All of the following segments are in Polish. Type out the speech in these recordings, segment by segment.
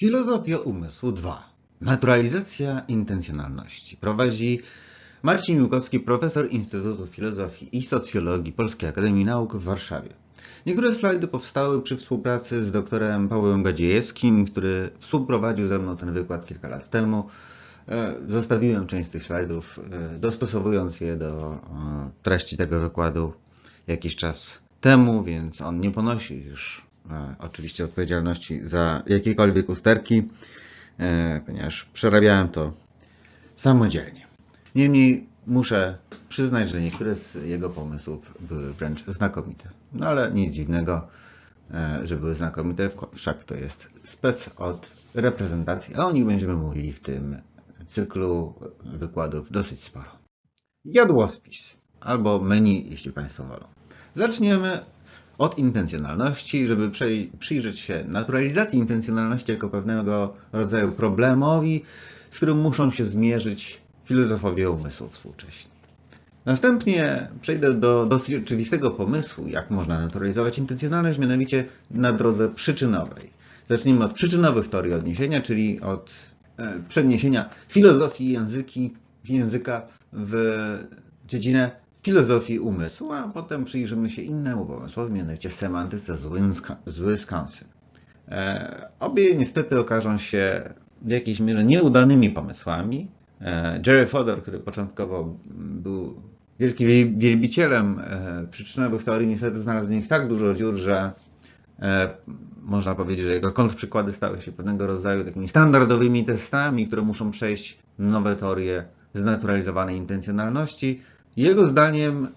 Filozofia umysłu 2. Naturalizacja intencjonalności. Prowadzi Marcin Miłkowski, profesor Instytutu Filozofii i Socjologii Polskiej Akademii Nauk w Warszawie. Niektóre slajdy powstały przy współpracy z doktorem Pawłem Gadziejewskim, który współprowadził ze mną ten wykład kilka lat temu. E, Zostawiłem część tych slajdów, e, dostosowując je do e, treści tego wykładu jakiś czas temu, więc on nie ponosi już oczywiście odpowiedzialności za jakiekolwiek usterki, e, ponieważ przerabiałem to samodzielnie. Niemniej muszę przyznać, że niektóre z jego pomysłów były wręcz znakomite. No ale nic dziwnego, e, że były znakomite, wszak to jest spec od reprezentacji, a o nich będziemy mówili w tym cyklu wykładów dosyć sporo. Jadłospis albo menu, jeśli Państwo wolą. Zaczniemy od intencjonalności, żeby przyjrzeć się naturalizacji intencjonalności jako pewnego rodzaju problemowi, z którym muszą się zmierzyć filozofowie umysłu współcześni. Następnie przejdę do dosyć oczywistego pomysłu, jak można naturalizować intencjonalność, mianowicie na drodze przyczynowej. Zacznijmy od przyczynowych teorii odniesienia, czyli od e, przeniesienia filozofii języki, języka w dziedzinę filozofii umysłu, a potem przyjrzymy się innemu pomysłowi, mianowicie semantyce z Wisconsin. E, Obie niestety okażą się w jakiejś mierze nieudanymi pomysłami. E, Jerry Fodor, który początkowo był wielkim wiel- wielbicielem e, przyczynowych teorii, niestety znalazł w nich tak dużo dziur, że można powiedzieć, że jego kontrprzykłady stały się pewnego rodzaju takimi standardowymi testami, które muszą przejść nowe teorie znaturalizowanej intencjonalności. Jego zdaniem e,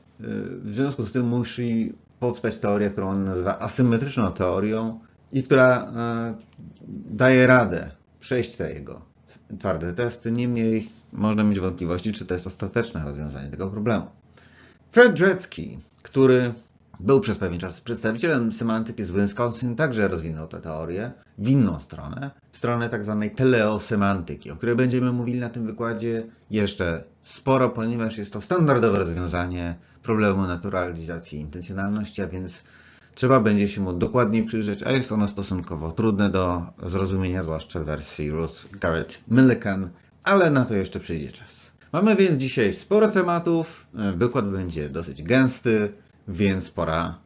w związku z tym musi powstać teoria, którą on nazywa asymetryczną teorią i która e, daje radę przejść te jego twarde testy. Niemniej można mieć wątpliwości, czy to jest ostateczne rozwiązanie tego problemu. Fred Drecki, który był przez pewien czas przedstawicielem semantyki z Wisconsin, także rozwinął tę teorię w inną stronę, w stronę tak zwanej teleosemantyki, o której będziemy mówili na tym wykładzie jeszcze sporo, ponieważ jest to standardowe rozwiązanie problemu naturalizacji intencjonalności, a więc trzeba będzie się mu dokładniej przyjrzeć, a jest ono stosunkowo trudne do zrozumienia, zwłaszcza w wersji Ruth Garrett Millikan, ale na to jeszcze przyjdzie czas. Mamy więc dzisiaj sporo tematów, wykład będzie dosyć gęsty, więc pora